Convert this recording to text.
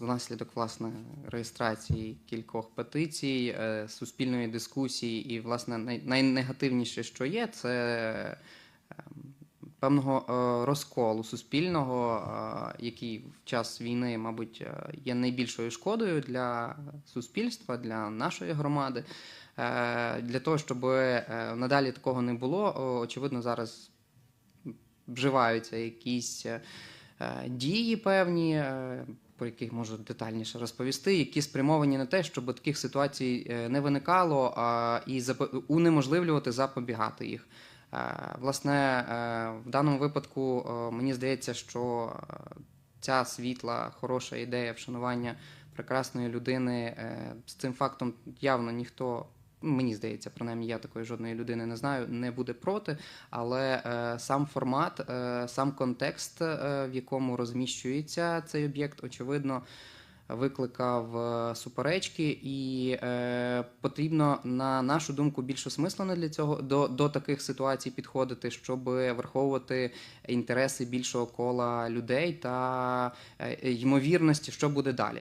внаслідок власне реєстрації кількох петицій, е, суспільної дискусії, і власне най- найнегативніше, що є, це ем, певного е, розколу суспільного, е, який в час війни, мабуть, є найбільшою шкодою для суспільства, для нашої громади. Для того, щоб надалі такого не було, очевидно, зараз вживаються якісь дії певні, про яких можу детальніше розповісти, які спрямовані на те, щоб таких ситуацій е, не виникало а, і унеможливлювати запобігати їх. Е, Власне, е, в даному випадку мені здається, що ця світла, хороша ідея вшанування прекрасної людини з цим фактом явно ніхто. Мені здається, принаймні я такої жодної людини не знаю, не буде проти. Але е, сам формат, е, сам контекст, е, в якому розміщується цей об'єкт, очевидно, викликав е, суперечки, і е, потрібно, на нашу думку, більш осмислено для цього до, до таких ситуацій підходити, щоб враховувати інтереси більшого кола людей та е, ймовірності, що буде далі.